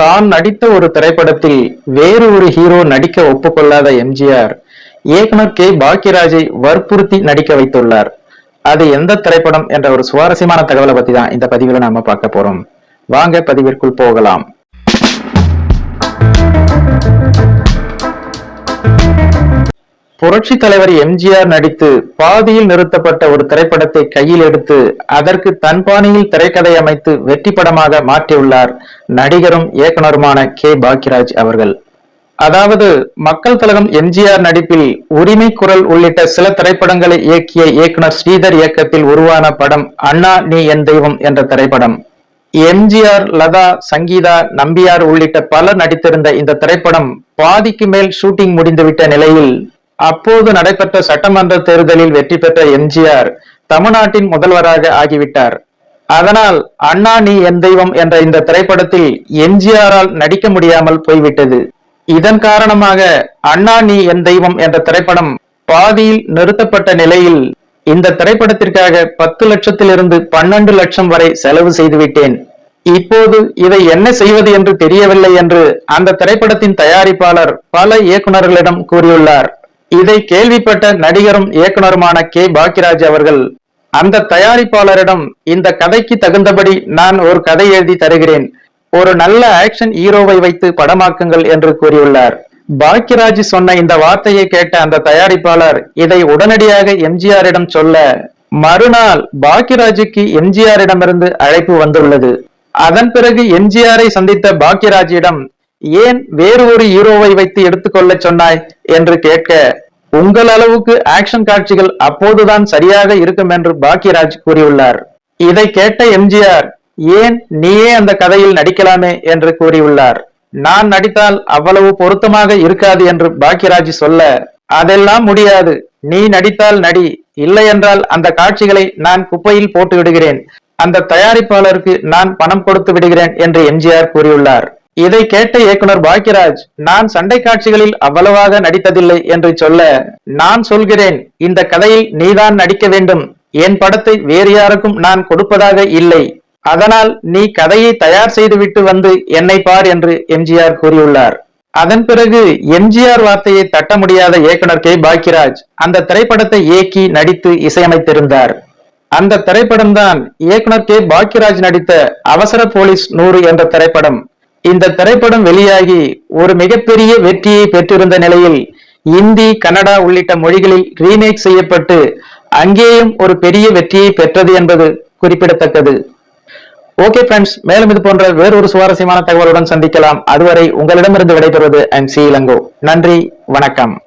தான் நடித்த ஒரு திரைப்படத்தில் வேறு ஒரு ஹீரோ நடிக்க ஒப்புக்கொள்ளாத எம்ஜிஆர் இயக்குனர் கே. பாக்யராஜை வற்புறுத்தி நடிக்க வைத்துள்ளார். அது எந்த திரைப்படம் என்ற ஒரு சுவாரஸ்யமான தகவலை பத்தி தான் இந்த பதிவில் நாம பார்க்க போறோம். வாங்க பதிவிற்குள் போகலாம். புரட்சி தலைவர் எம்ஜிஆர் நடித்து பாதியில் நிறுத்தப்பட்ட ஒரு திரைப்படத்தை கையில் எடுத்து அதற்கு தன் பாணியில் திரைக்கதை அமைத்து வெற்றி படமாக மாற்றியுள்ளார் நடிகரும் இயக்குனருமான கே பாக்யராஜ் அவர்கள். அதாவது மக்கள் தலகம் எம்ஜிஆர் நடிப்பில் உரிமை குரல் உள்ளிட்ட சில திரைப்படங்களை இயக்கிய இயக்குனர் ஸ்ரீதர் இயக்கத்தில் உருவான படம் அண்ணா நீ என் தெய்வம் என்ற திரைப்படம். எம்ஜிஆர் லதா சங்கீதா நம்பியார் உள்ளிட்ட பலர் நடித்திருந்த இந்த திரைப்படம் பாதிக்கு மேல் ஷூட்டிங் முடிந்துவிட்ட நிலையில் அப்போது நடைபெற்ற சட்டமன்ற தேர்தலில் வெற்றி பெற்ற எம்ஜிஆர் தமிழ்நாட்டின் முதல்வராக ஆகிவிட்டார். அதனால் அண்ணா நீ என் தெய்வம் என்ற இந்த திரைப்படத்தில் எம்ஜிஆரால் நடிக்க முடியாமல் போய்விட்டது. இதன் காரணமாக அண்ணா நீ என் தெய்வம் என்ற திரைப்படம் பாதியில் நிறுத்தப்பட்ட நிலையில் இந்த திரைப்படத்திற்காக பத்து லட்சத்திலிருந்து பன்னெண்டு லட்சம் வரை செலவு செய்துவிட்டேன். இப்போது இதை என்ன செய்வது என்று தெரியவில்லை என்று அந்த திரைப்படத்தின் தயாரிப்பாளர் பல இயக்குனர்களிடம் கூறியுள்ளார். இதை கேள்விப்பட்ட நடிகரும் இயக்குனருமான கே. பாக்கியராஜ் அவர்கள் அந்த தயாரிப்பாளரிடம் இந்த கதைக்கு தகுந்தபடி நான் ஒரு கதை எழுதி தருகிறேன். ஒரு நல்ல ஆக்ஷன் ஹீரோவை வைத்து படமாக்குங்கள் என்று கூறியுள்ளார். பாக்கியராஜ் சொன்ன இந்த வார்த்தையை கேட்ட அந்த தயாரிப்பாளர் இதை உடனடியாக எம்ஜிஆரிடம் சொல்ல மறுநாள் பாக்கியராஜுக்கு எம்ஜிஆரிடமிருந்து அழைப்பு வந்துள்ளது. அதன் பிறகு எம்ஜிஆரை சந்தித்த பாக்கியராஜிடம் ஏன் வேறு ஒரு ஹீரோவை வைத்து எடுத்துக்கொள்ள சொன்னாய்? என்று கேட்க உங்கள் அளவுக்கு ஆக்ஷன் காட்சிகள் அப்போதுதான் சரியாக இருக்கும் என்று பாக்யராஜ் கூறியுள்ளார். இதை கேட்ட எம்ஜிஆர் ஏன் நீயே அந்த கதையில் நடிக்கலாமே? என்று கூறியுள்ளார். நான் நடித்தால் அவ்வளவு பொருத்தமாக இருக்காது என்று பாக்யராஜ் சொல்ல அதெல்லாம் முடியாது. நீ நடித்தால் நடி. இல்லை என்றால் அந்த காட்சிகளை நான் குப்பையில் போட்டு விடுகிறேன். அந்த தயாரிப்பாளருக்கு நான் பணம் கொடுத்து விடுகிறேன் என்று எம்ஜிஆர் கூறியுள்ளார். இதை கேட்ட இயக்குனர் பாக்யராஜ் நான் சண்டை காட்சிகளில் அவ்வளவாக நடித்ததில்லை என்று சொல்ல நான் சொல்கிறேன் இந்த கதையில் நீதான் நடிக்க வேண்டும். என் படத்தை வேறு யாருக்கும் நான் கொடுப்பதாக இல்லை. அதனால் நீ கதையை தயார் செய்துவிட்டு வந்து என்னை பார் என்று எம்ஜிஆர் கூறியுள்ளார். அதன் பிறகு எம்ஜிஆர் வார்த்தையை தட்ட முடியாத இயக்குனர் கே. பாக்யராஜ் அந்த திரைப்படத்தை இயக்கி நடித்து இசையமைத்திருந்தார். அந்த திரைப்படம் தான் இயக்குனர் கே. பாக்யராஜ் நடித்த அவசர போலீஸ் நூறு என்ற திரைப்படம். இந்த திரைப்படம் வெளியாகி ஒரு மிகப்பெரிய வெற்றியை பெற்றிருந்த நிலையில் இந்தி கன்னடா உள்ளிட்ட மொழிகளில் ரீமேக் செய்யப்பட்டு அங்கேயும் ஒரு பெரிய வெற்றியை பெற்றது என்பது குறிப்பிடத்தக்கது. ஓகே ஃப்ரெண்ட்ஸ் மேலும் இது போன்ற வேறொரு சுவாரஸ்யமான தகவலுடன் சந்திக்கலாம். அதுவரை உங்களிடமிருந்து விடைபெறுவது அண்ட் சி இளங்கோ. நன்றி வணக்கம்.